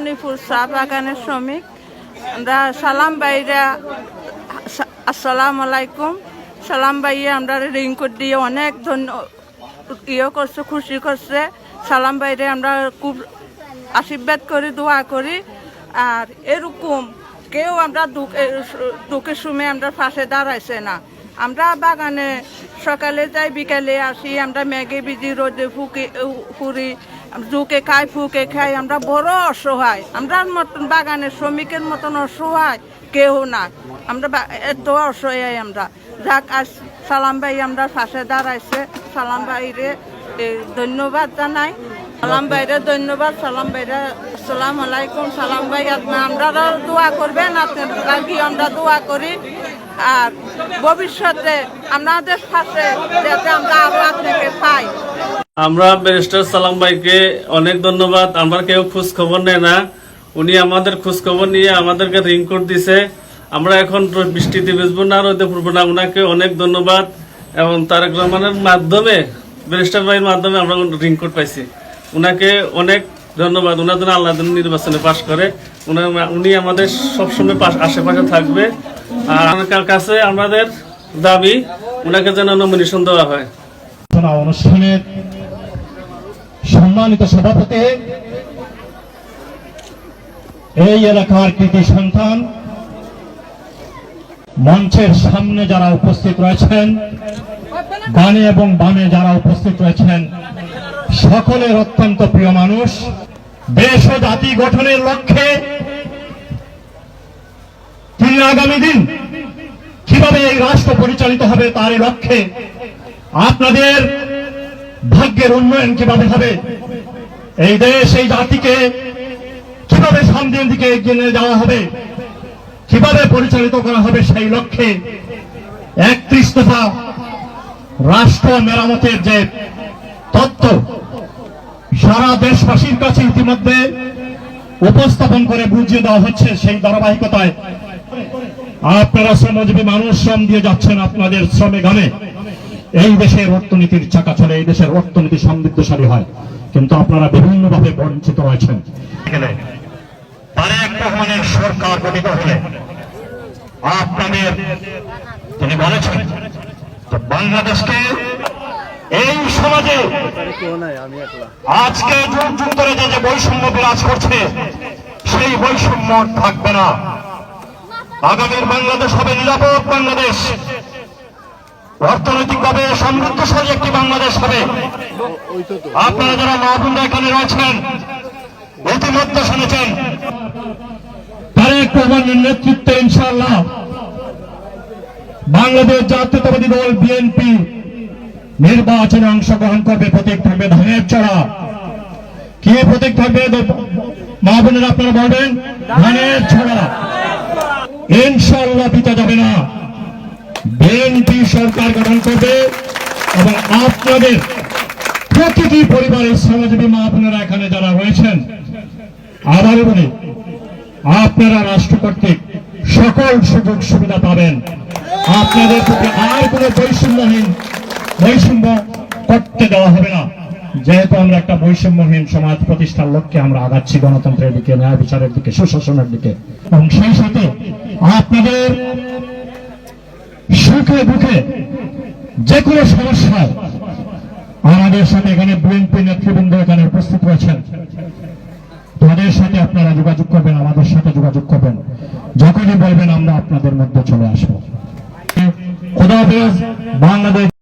মণিপুর চা বাগানের শ্রমিক। আমরা সালাম বাইরা আসসালাম আলাইকুম। সালাম বাইয়ে আমরা রিঙ্কুট দিয়ে অনেক ধন্য ইয়ে করছে, খুশি করছে। সালাম বাইরে আমরা খুব আশীর্বাদ করি, দোয়া করি। আর এরকম কেউ আমরা দুঃখ দুঃখের সময় আমরা পাশে দাঁড়াইছে না। আমরা বাগানে সকালে যাই, বিকালে আসি, আমরা ম্যাগে বিজি রোদে ফুকে ফুরি, জুকে খাই, ফুকে খাই, আমরা বড় অসহায়। আমরা মতন বাগানের শ্রমিকের মতন অসহায় কেউ না। আমরা এত অসহায় আমরা। যাক, আজ সালাম ভাই আমরা পাশে দাঁড়াইছে। সালাম ভাইরে ধন্যবাদ জানাই। সালাম ধন্যবাদ, সালাম আসসালাম আলাইকুম, সালাম ভাই দোয়া করবেন আমরা দোয়া করি। আর ভবিষ্যতে আমাদের পাশে যাতে আমরা আরও আপনাকে পাই। আমরা ব্যারিস্টার সালাম ভাইকে অনেক ধন্যবাদ। আমরা কেউ খোঁজ খবর নেয় না। উনি আমাদের খোঁজ খবর নিয়ে আমাদেরকে রিং কোড দিছে। আমরা এখন বৃষ্টিতে বেসবো না, রোদে পড়ব না। ওনাকে অনেক ধন্যবাদ। এবং তারেক রহমানের মাধ্যমে, ব্যারিস্টার ভাইয়ের মাধ্যমে আমরা রিং কোড পাইছি। উনাকে অনেক ধন্যবাদ। ওনার জন্য আল্লাহ নির্বাচনে পাশ করে। উনি- আমাদের সবসময় পাশ- আশেপাশে থাকবে। আর আমার কাছে আমাদের দাবি ওনাকে যেন নমিনেশন দেওয়া হয়। অনুষ্ঠানের সম্মানিত সভাপতি, এই এলাকার কৃতি সন্তান, মঞ্চের সামনে যারা উপস্থিত রয়েছেন ডানে এবং বামে যারা উপস্থিত রয়েছেন সকলের অত্যন্ত প্রিয় মানুষ, দেশ ও জাতি গঠনের লক্ষ্যে তিনি আগামী দিন কীভাবে এই রাষ্ট্র পরিচালিত হবে তার লক্ষ্যে আপনাদের ভাগ্যের উন্নয়ন কীভাবে হবে, এই দেশ, এই জাতিকে কীভাবে সামনের দিকে এগিয়ে নিয়ে যাওয়া হবে, কীভাবে পরিচালিত করা হবে সেই লক্ষ্যে একত্রিশ দফা রাষ্ট্র মেরামতের যে তত্ত্ব সারা দেশবাসীর কাছে ইতিমধ্যে উপস্থাপন করে বুঝিয়ে দেওয়া হচ্ছে সেই ধারাবাহিকতায়। আপনারা শ্রমজীবী মানুষ, শ্রম দিয়ে যাচ্ছেন আপনাদের শ্রমে গানে এই দেশের অর্থনীতির চাকা চলে, এই দেশের অর্থনীতি সমৃদ্ধশালী হয়। কিন্তু আপনারা বিভিন্ন ভাবে বঞ্চিত রয়েছেন। সরকার গঠিত হলে আপনাদের তিনি বলেছেন বাংলাদেশকে এই সমাজে আজকে যুগ যুগ ধরে যে বৈষম্য বিরাজ করছে, সেই বৈষম্য থাকবে না। আগামীর বাংলাদেশ হবে নিরাপদ বাংলাদেশ। অর্থনৈতিকভাবে সমৃদ্ধশালী একটি বাংলাদেশ হবে। আপনারা যারা মা বোনরা এখানে রয়েছেন, ইতিমধ্যে শুনেছেন। তারেক রহমানের নেতৃত্বে ইনশাআল্লাহ বাংলাদেশ জাতীয়তাবাদী দল, বিএনপি নির্বাচনে অংশগ্রহণ করবে প্রতীক থাকবে ধানের চড়া। কি প্রতীক থাকবে? মা বোনেরা, আপনারা বলবেন ধানের ছড়া ইনশাল্লাহ পিতা যাবে না। বিএনপি সরকার গঠন করবে এবং আপনাদের প্রতিটি পরিবারের শ্রমজীবী মা আপনারা এখানে যারা রয়েছেন আবারও বলি, আপনারা রাষ্ট্র কর্তৃক সকল সুযোগ সুবিধা পাবেন। আপনাদের প্রতি আর কোনো বৈষম্যহীন বৈষম্য করতে দেওয়া হবে না। যেহেতু আমরা একটা বৈষম্যহীন সমাজ প্রতিষ্ঠার লক্ষ্যে আমরা আগাচ্ছি গণতন্ত্রের দিকে, ন্যায় বিচারের দিকে, সুশাসনের দিকে। এবং সেই সাথে আপনাদের সুখে দুঃখে যে কোনো সমস্যায় আমাদের সাথে এখানে বিএনপি নেতৃবৃন্দ এখানে উপস্থিত রয়েছেন। তাদের সাথে আপনারা যোগাযোগ করবেন, আমাদের সাথে যোগাযোগ করবেন। যখনই বলবেন আমরা আপনাদের মধ্যে চলে আসব। খোদা বাংলাদেশ